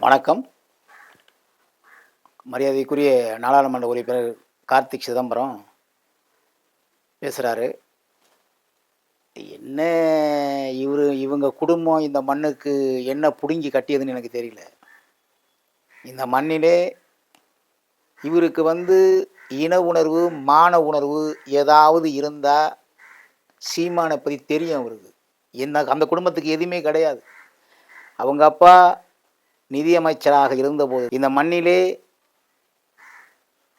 வணக்கம். மரியாதைக்குரிய நாடாளுமன்ற உறுப்பினர் கார்த்திக் சிதம்பரம் பேசுகிறாரு என்ன இவர் இவங்க குடும்பம் இந்த மண்ணுக்கு என்ன பிடுங்கி கட்டியதுன்னு எனக்கு தெரியல. இந்த மண்ணிலே இவருக்கு வந்து இன உணர்வு மான உணர்வு ஏதாவது இருந்தால் சீமானை பற்றி தெரியும் அவருக்கு. என்ன அந்த குடும்பத்துக்கு எதுவுமே கிடையாது. அவங்க அப்பா நிதியமைச்சராக இருந்தபோது இந்த மண்ணிலே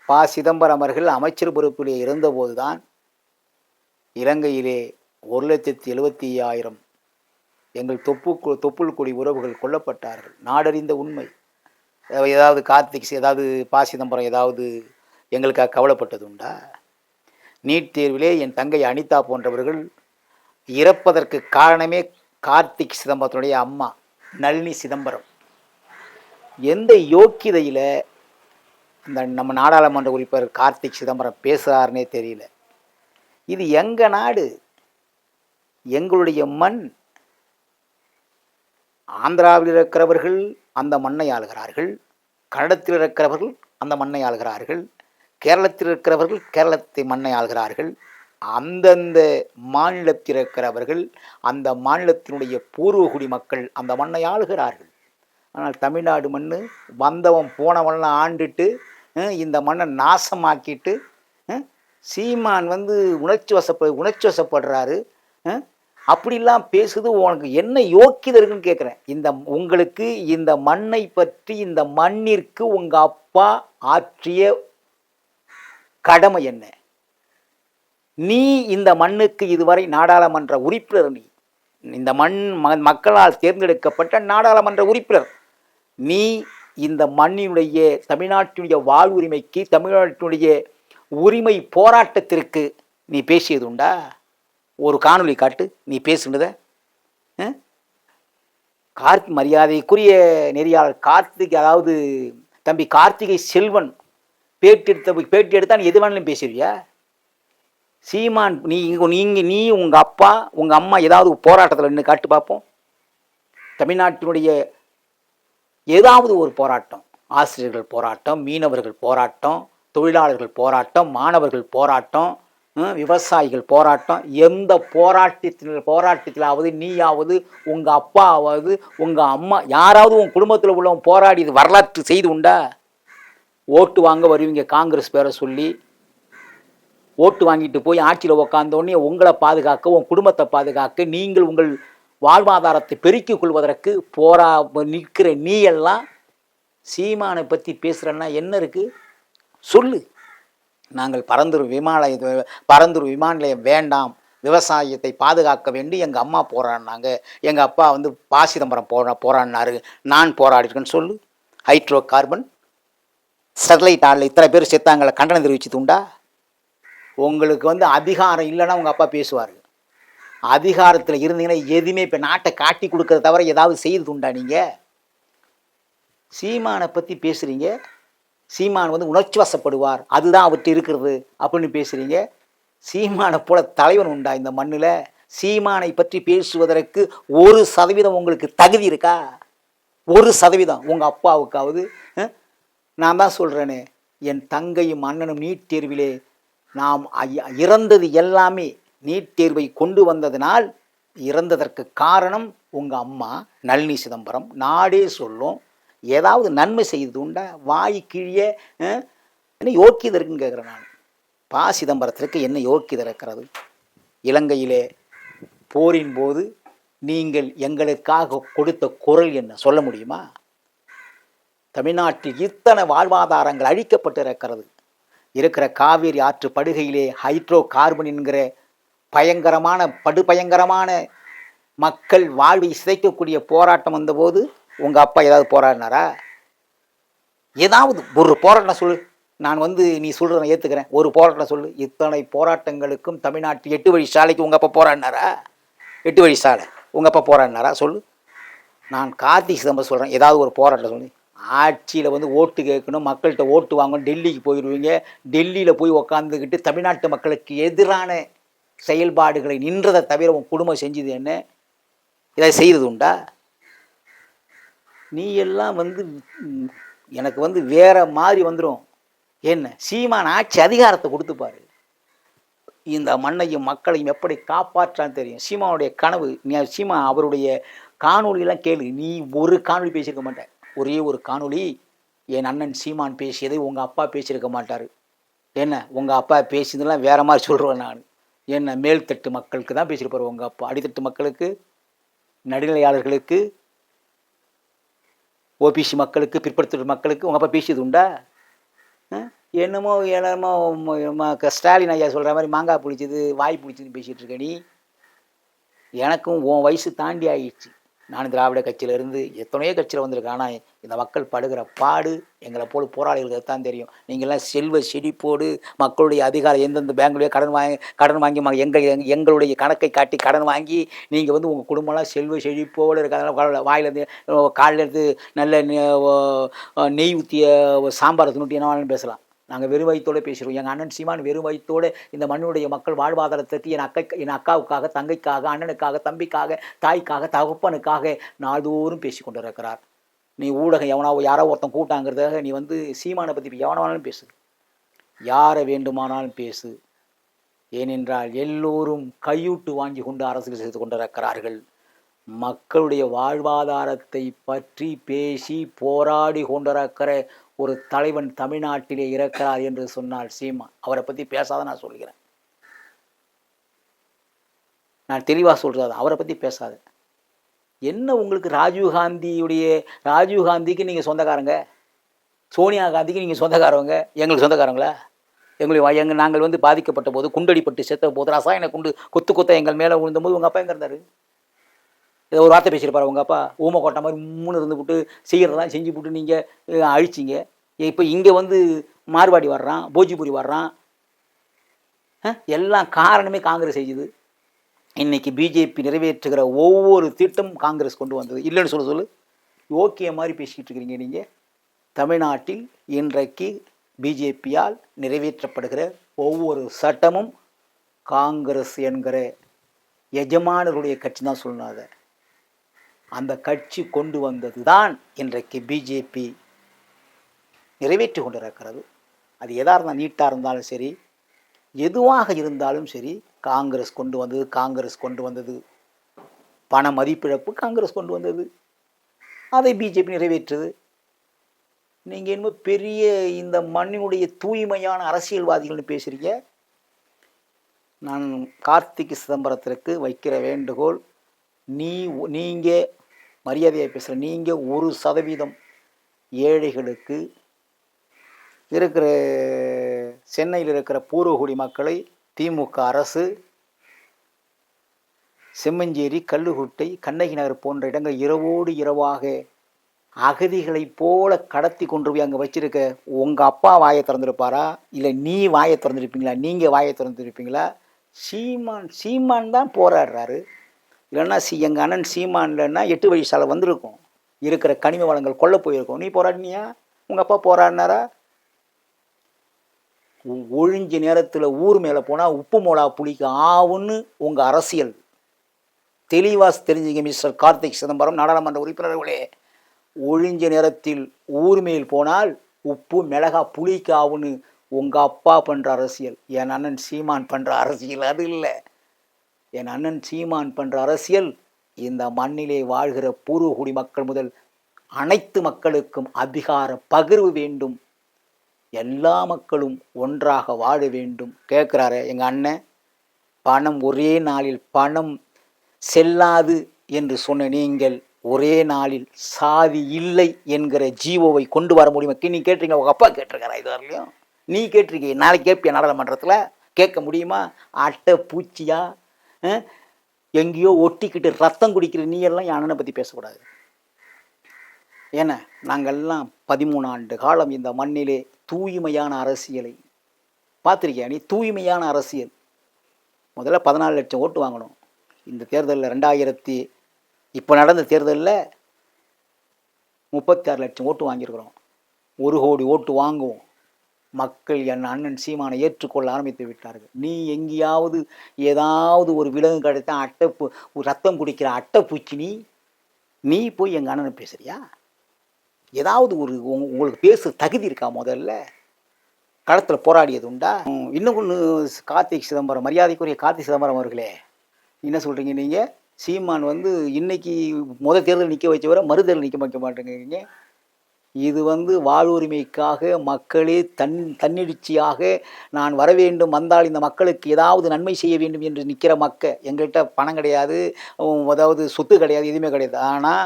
ப. சிதம்பரம் அவர்கள் அமைச்சர் பொறுப்பிலே இருந்தபோதுதான் இலங்கையிலே ஒரு லட்சத்தி எழுபத்தி ஐயாயிரம் எங்கள் தொப்பு தொப்புள் கொடி உறவுகள் கொல்லப்பட்டார்கள். நாடறிந்த உண்மை. ஏதாவது கார்த்திக் ஏதாவது ப. சிதம்பரம் ஏதாவது எங்களுக்காக கவலைப்பட்டது உண்டா? நீட் தேர்விலே என் தங்கை அனிதா போன்றவர்கள் இறப்பதற்கு காரணமே கார்த்திக் சிதம்பரத்தினுடைய அம்மா நளினி சிதம்பரம். எந்த யோக்கியதையில் இந்த நம்ம நாடாளுமன்ற உறுப்பினர் கார்த்திக் சிதம்பரம் பேசுகிறாருனே தெரியல. இது எங்கள் நாடு? எங்களுடைய மண். ஆந்திராவில் இருக்கிறவர்கள் அந்த மண்ணை ஆளுகிறார்கள். கன்னடத்தில் இருக்கிறவர்கள் அந்த மண்ணை ஆளுகிறார்கள். கேரளத்தில் இருக்கிறவர்கள் கேரளத்தை மண்ணை ஆள்கிறார்கள். அந்தந்த மாநிலத்தில் இருக்கிறவர்கள் அந்த மாநிலத்தினுடைய பூர்வகுடி மக்கள் அந்த மண்ணை ஆளுகிறார்கள். ஆனால் தமிழ்நாடு மண் வந்தவன் போனவன்லாம் ஆண்டுட்டு இந்த மண்ணை நாசமாக்கிட்டு சீமான் வந்து உணர்ச்சி வசப்ப உணர்ச்சி வசப்படுறாரு அப்படிலாம் பேசுது உனக்கு என்ன யோக்கியது இருக்குன்னு கேட்குறேன் இந்த உங்களுக்கு இந்த மண்ணை பற்றி இந்த மண்ணிற்கு உங்கள் அப்பா ஆற்றிய கடமை என்ன? நீ இந்த மண்ணுக்கு இதுவரை நாடாளுமன்ற உறுப்பினர் நீ. இந்த மண் மக்களால் தேர்ந்தெடுக்கப்பட்ட நாடாளுமன்ற உறுப்பினர். நீ இந்த மண்ணினுடைய தமிழ்நாட்டினுடைய வாழ்வுரிமைக்கு தமிழ்நாட்டினுடைய உரிமை போராட்டத்திற்கு நீ பேசியது உண்டா? ஒரு காணொளி காட்டு நீ பேசுனத? கார்த்தி மரியாதைக்குரிய நெறியாளர் கார்த்திக் அதாவது தம்பி கார்த்திகை செல்வன் பேட்டி எடுத்த பேட்டி எடுத்தா நீ எது வேணாலும் பேசுறியா சீமான் நீ நீங்கள் நீ உங்கள் அப்பா உங்கள் அம்மா ஏதாவது போராட்டத்தில் நின்று காட்டு பார்ப்போம் தமிழ்நாட்டினுடைய ஏதாவது ஒரு போராட்டம். ஆசிரியர்கள் போராட்டம் மீனவர்கள் போராட்டம் தொழிலாளர்கள் போராட்டம் மாணவர்கள் போராட்டம் விவசாயிகள் போராட்டம் எந்த போராட்டத்தில் போராட்டத்திலாவது நீயாவது உங்கள் அப்பாவாவது உங்கள் அம்மா யாராவது உன் குடும்பத்தில் உள்ளவன் போராடி இது வரலாற்று செய்து உண்டா? ஓட்டு வாங்க வருவீங்க காங்கிரஸ் பேரை சொல்லி. ஓட்டு வாங்கிட்டு போய் ஆட்சியில் உக்காந்தோடனே உங்களை பாதுகாக்க உன் குடும்பத்தை பாதுகாக்க நீங்கள் உங்கள் வாழ்வாதாரத்தை பெருக்கிக் கொள்வதற்கு போரா நிற்கிற நீ எல்லாம் சீமானை பற்றி பேசுகிறன்னா என்ன இருக்குது சொல்லு. நாங்கள் பரந்தூர் விமான பரந்தூர் விமான நிலையம் வேண்டாம். விவசாயத்தை பாதுகாக்க வேண்டி எங்கள் அம்மா போராடினாங்க. எங்கள் அப்பா வந்து பா சிதம்பரம் போரா போராடினாரு. நான் போராடிருக்கேன்னு சொல்லு. ஹைட்ரோ கார்பன் ஸ்டெர்லைட் ஆளில் இத்தனை பேர் செத்தாங்களை? கண்டனம் தெரிவிச்சு உண்டா? உங்களுக்கு வந்து அதிகாரம் இல்லைன்னா உங்கள் அப்பா பேசுவார். அதிகாரத்தில் இருந்தீங்கன்னா எதுவுமே இப்போ நாட்டை காட்டி கொடுக்கறத தவிர ஏதாவது செய்தது உண்டா நீங்கள் சீமானை பற்றி பேசுகிறீங்க சீமான் வந்து உணர்ச்சி வசப்படுவார் அதுதான் அவர்கிட்ட இருக்கிறது அப்படின்னு பேசுகிறீங்க சீமானை போல தலைவன் உண்டா இந்த மண்ணில்? சீமானை பற்றி பேசுவதற்கு ஒரு சதவீதம் உங்களுக்கு தகுதி இருக்கா? ஒரு சதவீதம். உங்கள் அப்பாவுக்காவது. நான் தான் சொல்கிறேனே என் தங்கையும் அண்ணனும் நீட் தேர்விலே நாம் இறந்தது எல்லாமே நீட் தேர்வை கொண்டு வந்ததினால் இறந்ததற்கு காரணம் உங்கள் அம்மா நளினி சிதம்பரம். நாடே சொல்லும். ஏதாவது நன்மை செய்தது உண்டா? வாய் கிழிய என்ன யோக்கியதை இருக்குன்னு கேட்குறேன் நான். பா சிதம்பரத்திற்கு என்ன யோக்கியதை இருக்கிறது? இலங்கையிலே போரின் போது நீங்கள் எங்களுக்காக கொடுத்த குரல் என்ன? சொல்ல முடியுமா? தமிழ்நாட்டில் இத்தனை வாழ்வாதாரங்கள் அழிக்கப்பட்டு இருக்கிறது இருக்கிற காவேரி ஆற்று படுகையிலே ஹைட்ரோ கார்பன் என்கிற பயங்கரமான படுபயங்கரமான மக்கள் வாழ்வை சிதைக்கக்கூடிய போராட்டம் வந்தபோது உங்கள் அப்பா ஏதாவது போராடினாரா? ஏதாவது ஒரு போராட்டம் சொல்லு. நான் வந்து நீ சொல்கிறத நான் ஏற்றுக்கிறேன் ஒரு போராட்டம் சொல்லு. இத்தனை போராட்டங்களுக்கும் தமிழ்நாட்டு எட்டு வழி சாலைக்கு உங்கள் அப்பா போராடினாரா? எட்டு வழி சாலை. உங்கள் அப்பா போராடினாரா? சொல்லு. நான் கார்த்திக் சிதம்பரம் சொல்கிறேன் ஏதாவது ஒரு போராட்டம் சொல்லு. ஆட்சியில் வந்து ஓட்டு கேட்கணும் மக்கள்கிட்ட ஓட்டு வாங்கணும் டெல்லிக்கு போயிடுவீங்க டெல்லியில் போய் உக்காந்துக்கிட்டு தமிழ்நாட்டு மக்களுக்கு எதிரான செயல்பாடுகளை நின்றதை தவிர உன் குடும்பம் செஞ்சது என்ன? இதை செய்கிறது உண்டா? நீ எல்லாம் வந்து எனக்கு வந்து வேற மாதிரி வந்துடும் என்ன? சீமான் ஆட்சி அதிகாரத்தை கொடுத்துப்பாரு இந்த மண்ணையும் மக்களையும் எப்படி காப்பாற்றான்னு தெரியும். சீமானுடைய கனவு நீ சீமா அவருடைய காணொலியெல்லாம் கேளு. நீ ஒரு காணொளி பேசியிருக்க மாட்டேன் ஒரே ஒரு காணொளி என் அண்ணன் சீமான் பேசியதை உங்கள் அப்பா பேசியிருக்க மாட்டார். என்ன? உங்கள் அப்பா பேசியதெல்லாம் வேற மாதிரி சொல்கிறேன் நான். என்ன மேல்தட்டு மக்களுக்கு தான் பேசியிருப்பார் உங்கள் அப்பா. அடித்தட்டு மக்களுக்கு நடுநிலையாளர்களுக்கு ஓபிசி மக்களுக்கு பிற்படுத்த மக்களுக்கு உங்கள் அப்பா பேசியது உண்டா? என்னமோ என்னமோ ம- ஸ்டாலின் ஐயா சொல்கிற மாதிரி மாங்காய் பிடிச்சது வாய் பிடிச்சதுன்னு பேசிகிட்டு இருக்க நீ. எனக்கும் உன் வயசு தாண்டி ஆயிடுச்சு. நான் திராவிட கட்சியிலேருந்து எத்தனையோ கட்சியில் வந்திருக்கேன். ஆனால் இந்த மக்கள் படுகிற பாடு எங்களை போல் போராளிகளுக்கு தான் தெரியும். நீங்கள்லாம் செல்வ செழிப்போடு மக்களுடைய அதிகாரம் எந்தெந்த பேங்க்லேயோ கடன் வாங்கி கடன் வாங்கி ம- எங்கள் எங்களுடைய கணக்கை காட்டி கடன் வாங்கி நீங்கள் வந்து உங்கள் குடும்பம்லாம் செல்வ செழிப்போடு இருக்கிறதுனால வாயிலேருந்து காலிலேருந்து நல்ல நெ- நெய் ஊற்றிய சாம்பார் துணுட்டி என்ன வேணாலும் பேசலாம். நாங்கள் வெறும் வயிற்றோடு பேசுகிறோம் எங்கள் அண்ணன் சீமான் வெறும் வயிற்றோடு இந்த மண்ணுடைய மக்கள் வாழ்வாதாரத்திற்கு என் அக்கை என் அக்காவுக்காக தங்கைக்காக அண்ணனுக்காக தம்பிக்காக தாய்க்காக தகப்பனுக்காக நாள்தோறும் பேசி கொண்டு இருக்கிறார் நீ ஊடகம் எவனாவோ யாரோ ஒருத்தன் கூட்டாங்கிறதாக நீ வந்து சீமானை பற்றி எவனாலும் பேசு. யாரை வேண்டுமானாலும் பேசு. ஏனென்றால் எல்லோரும் கையூட்டு வாங்கி கொண்டு அரசியல் செய்து கொண்டிருக்கிறார்கள். மக்களுடைய வாழ்வாதாரத்தை பற்றி பேசி போராடி கொண்டிருக்கிற ஒரு தலைவன் தமிழ்நாட்டிலே இருக்கிறார் என்று சொன்னால் சீமா அவரை பற்றி பேசாத நான் சொல்கிறேன். நான் தெளிவாக சொல்கிறது அவரை பற்றி பேசாத. என்ன உங்களுக்கு ராஜீவ்காந்தியுடைய ராஜீவ்காந்திக்கு நீங்கள் சொந்தக்காரங்க? சோனியா காந்திக்கு நீங்கள் சொந்தக்காரவங்க? எங்களுக்கு சொந்தக்காரங்களா? எங்களுடைய எங்கள் நாங்கள் வந்து பாதிக்கப்பட்ட போது குண்டடிப்பட்டு செத்த போது ரசாயன குண்டு கொத்து கொத்த எங்கள் மேலே விழுந்தபோது உங்கள் அப்பா எங்கே இருந்தார்? ஏதோ ஒரு வார்த்தை பேசியிருப்பார் உங்கள் அப்பா. ஊமை கொட்டை மாதிரி மூணு இருந்து போட்டு செய்கிறதெல்லாம் செஞ்சு போட்டு நீங்கள் அழிச்சிங்க. இப்போ இங்கே வந்து மார்வாடி வர்றான் போஜிபுரி வர்றான். எல்லாம் காரணமே காங்கிரஸ் செய்யுது. இன்னைக்கு பிஜேபி நிறைவேற்றுகிற ஒவ்வொரு திட்டம் காங்கிரஸ் கொண்டு வந்தது. இல்லைன்னு சொல்ல சொல்லு. ஓகே மாதிரி பேசிக்கிட்டு இருக்கிறீங்க நீங்கள் தமிழ்நாட்டில் இன்றைக்கு பிஜேபியால் நிறைவேற்றப்படுகிற ஒவ்வொரு சட்டமும் காங்கிரஸ் என்கிற எஜமானருடைய கட்சி தான் சொல்லணும் அதை. அந்த கட்சி கொண்டு வந்தது தான் இன்றைக்கு பிஜேபி நிறைவேற்றி கொண்டிருக்கிறது. அது எதாக இருந்தால் நீட்டாக இருந்தாலும் சரி எதுவாக இருந்தாலும் சரி காங்கிரஸ் கொண்டு வந்தது காங்கிரஸ் கொண்டு வந்தது. பண மதிப்பிழப்பு காங்கிரஸ் கொண்டு வந்தது. அதை பிஜேபி நிறைவேற்றுது. நீங்கள் என்னமோ பெரிய இந்த மண்ணினுடைய தூய்மையான அரசியல்வாதிகள்னு பேசுகிறீங்க நான் கார்த்திக் சிதம்பரத்திற்கு வைக்கிற வேண்டுகோள் நீ நீங்கள் மரியாதையை பேசுகிற நீங்கள் ஒரு சதவீதம் ஏழைகளுக்கு இருக்கிற சென்னையில் இருக்கிற பூர்வகுடி மக்களை திமுக அரசு செம்மஞ்சேரி கல்லுகுட்டை கண்ணகி நகர் போன்ற இடங்கள் இரவோடு இரவாக அகதிகளைப் போல கடத்தி கொண்டு போய் அங்கே வச்சுருக்க உங்கள் அப்பா வாயை திறந்துருப்பாரா? இல்லை நீ வாயை திறந்துருப்பீங்களா? நீங்கள் வாயை திறந்துருப்பீங்களா? சீமான் சீமான் தான் போராடுறாரு. இல்லைன்னா சி எங்கள் அண்ணன் சீமான் இல்லைன்னா எட்டு வழி சாலை வந்திருக்கும். இருக்கிற கனிம வளங்கள் கொல்ல போயிருக்கும். நீ போராடினியா? உங்கள் அப்பா போராடினாரா? ஒழிஞ்ச நேரத்தில் ஊர் மேலே போனால் உப்பு மோளா புளிக்கு ஆவுன்னு உங்கள் அரசியல். தெளிவாக தெரிஞ்சுங்க மிஸ்டர் கார்த்திக் சிதம்பரம் நாடாளுமன்ற உறுப்பினர்களே. ஒழிஞ்ச நேரத்தில் ஊர் மேல் போனால் உப்பு மிளகா புளிக்கு ஆவுன்னு உங்கள் அப்பா பண்ணுற அரசியல். என் அண்ணன் சீமான் பண்ணுற அரசியல். அது இல்லை. என் அண்ணன் சீமான் பண்ணுற அரசியல் இந்த மண்ணிலே வாழ்கிற பூர்வகுடி மக்கள் முதல் அனைத்து மக்களுக்கும் அதிகார பகிர்வு வேண்டும். எல்லா மக்களும் ஒன்றாக வாழ வேண்டும். கேட்குறாரு எங்கள் அண்ணன் பணம் ஒரே நாளில் பணம் செல்லாது என்று சொன்ன நீங்கள் ஒரே நாளில் சாதி இல்லை என்கிற ஜீவோவை கொண்டு வர முடியுமா? நீ கேட்டிருங்க உங்கள் அப்பா கேட்டிருக்காரா இது வரலையும் நீ கேட்டிருக்கீங்க நாளைக்கு கேட்பியா நாடாளுமன்றத்தில்? கேட்க முடியுமா? அட்டை பூச்சியாக எங்கேயோ ஒட்டிக்கிட்டு ரத்தம் குடிக்கிற நீ எல்லாம் என் அண்ணனை பற்றி பேசக்கூடாது. ஏன்னா நாங்கள்லாம் பதிமூணு ஆண்டு காலம் இந்த மண்ணிலே தூய்மையான அரசியலை பார்த்துருக்கியா நீ? தூய்மையான அரசியல். முதல்ல பதினாலு லட்சம் ஓட்டு வாங்கணும். இந்த தேர்தலில் ரெண்டாயிரத்தி இப்போ நடந்த தேர்தலில் முப்பத்தாறு லட்சம் ஓட்டு வாங்கியிருக்கிறோம். ஒரு கோடி ஓட்டு வாங்குவோம். மக்கள் என் அண்ணன் சீமானை ஏற்றுக்கொள்ள ஆரம்பித்து விட்டார்கள். நீ எங்கேயாவது ஏதாவது ஒரு விலங்கு கிடைத்தா அட்டை ரத்தம் குடிக்கிற அட்டைப்பூச்சி நீ நீ போய் எங்கள் அண்ணனை பேசுறியா? ஏதாவது ஒரு உங்களுக்கு பேச தகுதி இருக்கா முதல்ல? களத்தில் போராடியது உண்டா? இன்னும் ஒன்று கார்த்திக் சிதம்பரம் மரியாதைக்குரிய கார்த்திக் சிதம்பரம் அவர்களே என்ன சொல்கிறீங்க நீங்கள் சீமான் வந்து இன்னைக்கு முத தேர்தல் நிற்க வச்சவரை மறுதேர்தல் நிற்க வைக்க மாட்டேங்கிறீங்க. இது வந்து வாழ்வுரிமைக்காக மக்களே தன் தன்னெழுச்சியாக நான் வர வேண்டும் வந்தால் இந்த மக்களுக்கு ஏதாவது நன்மை செய்ய வேண்டும் என்று நிற்கிற மக்க எங்கள்கிட்ட பணம் கிடையாது அதாவது சொத்து கிடையாது எதுவுமே கிடையாது. ஆனால்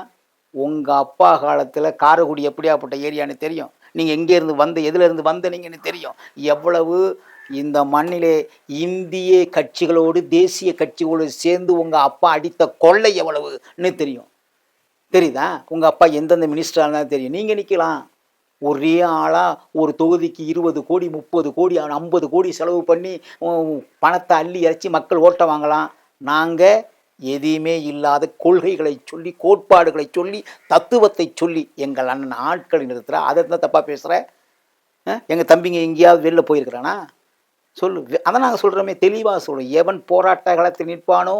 உங்கள் அப்பா காலத்தில் காரைக்குடி எப்படியாப்பட்ட ஏரியான்னு தெரியும். நீங்கள் எங்கேருந்து வந்த எதுலேருந்து வந்த நீங்கன்னு தெரியும். எவ்வளவு இந்த மண்ணிலே இந்திய கட்சிகளோடு தேசிய கட்சிகளோடு சேர்ந்து உங்கள் அப்பா அடித்த கொள்ளை எவ்வளவுன்னு தெரியும். தெரியுதா? உங்கள் அப்பா எந்தெந்த மினிஸ்டராக இருந்தாலும் தெரியும். நீங்கள் நிற்கலாம் ஒரே ஆளாக ஒரு தொகுதிக்கு இருபது கோடி முப்பது கோடி ஐம்பது கோடி செலவு பண்ணி பணத்தை அள்ளி இறைச்சி மக்கள் ஓட்ட வாங்கலாம். நாங்கள் எதையுமே இல்லாத கொள்கைகளை சொல்லி கோட்பாடுகளை சொல்லி தத்துவத்தை சொல்லி எங்கள் அண்ணன் ஆட்களை நிறுத்துகிற அதை தான் தப்பாக பேசுகிற எங்கள் தம்பிங்க எங்கேயாவது வெளில போயிருக்கிறானா? சொல்லு. அதை நாங்கள் சொல்கிறோமே தெளிவாக சொல்கிறோம் எவன் போராட்ட காலத்தில் நிற்பானோ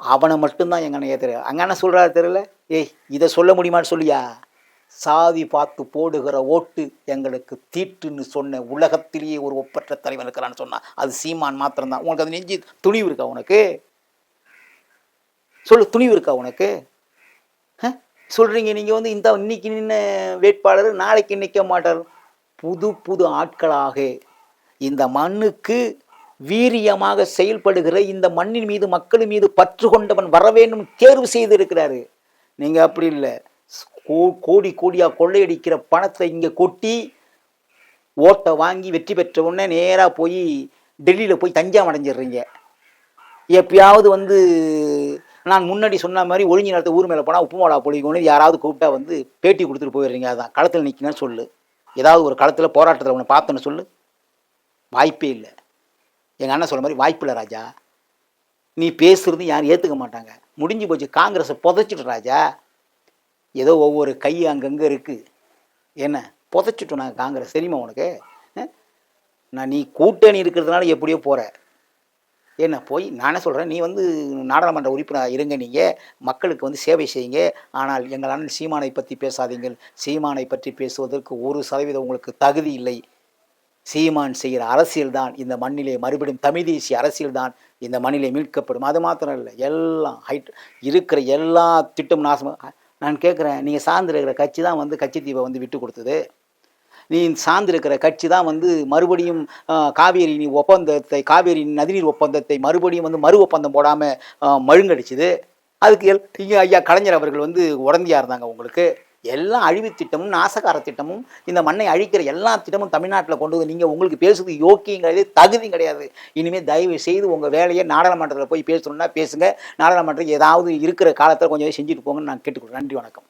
அவனை மட்டும்தான் எங்கள் அண்ணன் ஏத்துற அங்கே என்ன சொல்கிறாரு தெரியல? ஏய் இதை சொல்ல முடியுமான்னு சொல்லியா? சாதி பார்த்து போடுகிற ஓட்டு எங்களுக்கு தீட்டுன்னு சொன்ன உலகத்திலேயே ஒரு ஒப்பற்ற தலைவன் இருக்கிறான்னு சொன்னான் அது சீமான் மாத்திரம்தான். உனக்கு அது நெஞ்சு துணிவு இருக்கா உனக்கு? சொல்லு துணிவு இருக்கா உனக்கு? சொல்கிறீங்க நீங்கள் வந்து இந்த இன்னைக்கு நின்ன வேட்பாளர் நாளைக்கு நிற்க மாட்டார். புது புது ஆட்களாக இந்த மண்ணுக்கு வீரியமாக செயல்படுகிற இந்த மண்ணின் மீது மக்கள் மீது பற்று கொண்டவன் வர வேண்டும் தேர்வு செய்திருக்கிறாரு நீங்கள் அப்படி இல்லை. கோடி கோடியாக கொள்ளையடிக்கிற பணத்தை இங்கே கொட்டி ஓட்டை வாங்கி வெற்றி பெற்ற உடனே நேராக போய் டெல்லியில் போய் தஞ்சாம் அடைஞ்சிடுறீங்க. எப்பயாவது வந்து நான் முன்னாடி சொன்ன மாதிரி ஒழிஞ்சு நேரத்தை ஊர் மேலே போனால் உப்பு மிளகா பொழிக்கணும் யாராவது கூப்பிட்டா வந்து பேட்டி கொடுத்துட்டு போயிடுறீங்க. அதான் களத்தில் நிற்கணும்னு சொல்லு. ஏதாவது ஒரு களத்தில் போராட்டத்தில் உன்னை பார்த்தேன்னு சொல்லு. வாய்ப்பே இல்லை. எங்கள் அண்ணன் சொல்ல மாதிரி வாய்ப்பு இல்லை ராஜா. நீ பேசுகிறது யாரும் ஏற்றுக்க மாட்டாங்க. முடிஞ்சு போச்சு. காங்கிரஸை புதைச்சிட்டு ராஜா. ஏதோ ஒவ்வொரு கை அங்கங்கே இருக்குது என்ன? புதைச்சிட்டோம் நாங்கள் காங்கிரஸ். தெரியுமா உனக்கு? நான் நீ கூட்டணி இருக்கிறதுனால எப்படியோ போகிற என்ன போய் நானே சொல்கிறேன் நீ வந்து நாடாளுமன்ற உறுப்பினர் இருங்க நீங்கள் மக்களுக்கு வந்து சேவை செய்யுங்க. ஆனால் எங்கள் அண்ணன் சீமானை பற்றி பேசாதீங்கள். சீமானை பற்றி பேசுவதற்கு ஒரு சதவீதம் உங்களுக்கு தகுதி இல்லை. சீமான் செய்கிற அரசியல்தான் இந்த மண்ணிலே மறுபடியும் தமிழ் தேசிய அரசியல் தான் இந்த மணிலே மீட்கப்படும். அது மாத்திரம் இல்லை. எல்லாம் ஹைட் இருக்கிற எல்லா திட்டம் நாசமாக நான் கேட்குறேன் நீங்கள் சார்ந்திருக்கிற கட்சி தான் வந்து கட்சி தீவை வந்து விட்டு கொடுத்தது. நீ சார்ந்திருக்கிற கட்சி தான் வந்து மறுபடியும் காவேரி நீ ஒப்பந்தத்தை காவேரி நதிநீர் ஒப்பந்தத்தை மறுபடியும் வந்து மறு ஒப்பந்தம் போடாமல் மழுங்கடிச்சுது. அதுக்கு எல் இங்கே ஐயா கலைஞர் அவர்கள் வந்து உடந்தையாக இருந்தாங்க உங்களுக்கு. எல்லா அழிவு திட்டமும் நாசகார திட்டமும் இந்த மண்ணை அழிக்கிற எல்லா திட்டமும் தமிழ்நாட்டில் கொண்டு வந்து நீங்கள் உங்களுக்கு பேசுறது யோக்கியம் கிடையாது தகுதி கிடையாது. இனிமேல் தயவு செய்து உங்கள் வேலையை நாடாளுமன்றத்தில் போய் பேசணும்னா பேசுங்க. நாடாளுமன்றம் ஏதாவது இருக்கிற காலத்தில் கொஞ்சம் செஞ்சுட்டு போங்கன்னு நான் கேட்டுக்கிறேன் நன்றி வணக்கம்.